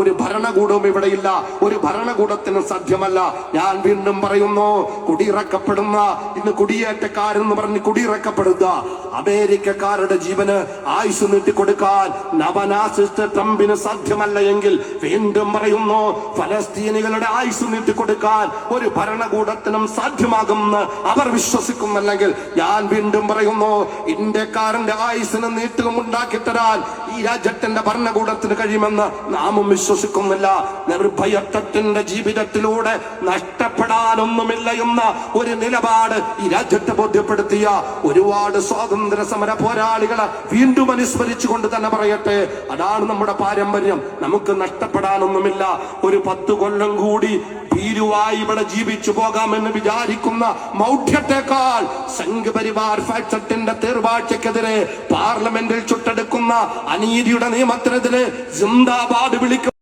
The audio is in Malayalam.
ഒരു ഭരണകൂടവും ഇവിടെയില്ല. ഒരു ഭരണകൂടത്തിന് സാധ്യമല്ല ഞാൻ വീണ്ടും പറയുന്നു കുടിയിറക്കപ്പെടുന്ന ഇന്ന് കുടിയേറ്റക്കാരെന്ന് പറഞ്ഞ് കുടിയിറക്കപ്പെടുക. അമേരിക്കക്കാരുടെ ജീവന് ആയുസ് നീട്ടിക്കൊടുക്കാൻ നവനാസിസ്റ്റ് ട്രംപിന് സാധ്യമല്ല എങ്കിൽ വീണ്ടും പറയുന്നു ഫലസ്തീനികളുടെ ആയുസ് നീട്ടിക്കൊടുക്കാൻ ഒരു ഭരണകൂടത്തിനും സാധ്യമാകുമെന്ന് അവർ വിശ്വസിക്കുന്നില്ലെങ്കിൽ ഞാൻ വീണ്ടും പറയുന്നു ഇന്ത്യക്കാരന്റെ ആയുസിന് നീട്ടുകൊണ്ടാക്കി തരാൻ ഈ രാജ്യത്തിന്റെ ഭരണകൂടത്തിന് കഴിയുമെന്ന് നാമും വിശ്വസിക്കുന്നില്ല. നിർഭയത്വത്തിന്റെ ജീവിതത്തിലൂടെ നഷ്ടപ്പെടാനൊന്നുമില്ല എന്ന ഒരു നിലപാട് ഈ രാജ്യത്തെ ബോധ്യപ്പെടുത്തിയ ഒരുപാട് സ്വാതന്ത്ര്യ സമര പോരാളികളെ വീണ്ടും അനുസ്മരിച്ചുകൊണ്ട് തന്നെ പറയട്ടെ. അതാണ് നമ്മുടെ പാരമ്പര്യം. നമുക്ക് നഷ്ടപ്പെടാനൊന്നുമില്ല. ഒരു പത്ത് കൊല്ലം കൂടി ഭീരുവായി ഇവിടെ ജീവിച്ചു പോകാമെന്ന് വിചാരിക്കുന്ന മൗഢ്യത്തെക്കാൾ സംഘപരിവാർ ഫാക്ടത്തിന്റെ തീർവാഴ്ചക്കെതിരെ പാർലമെന്റിൽ ചുട്ടെടുക്കുന്ന അനീതിയുടെ നിയമത്തിനെതിരെ സിന്ദാബാദ് വിളിക്കും.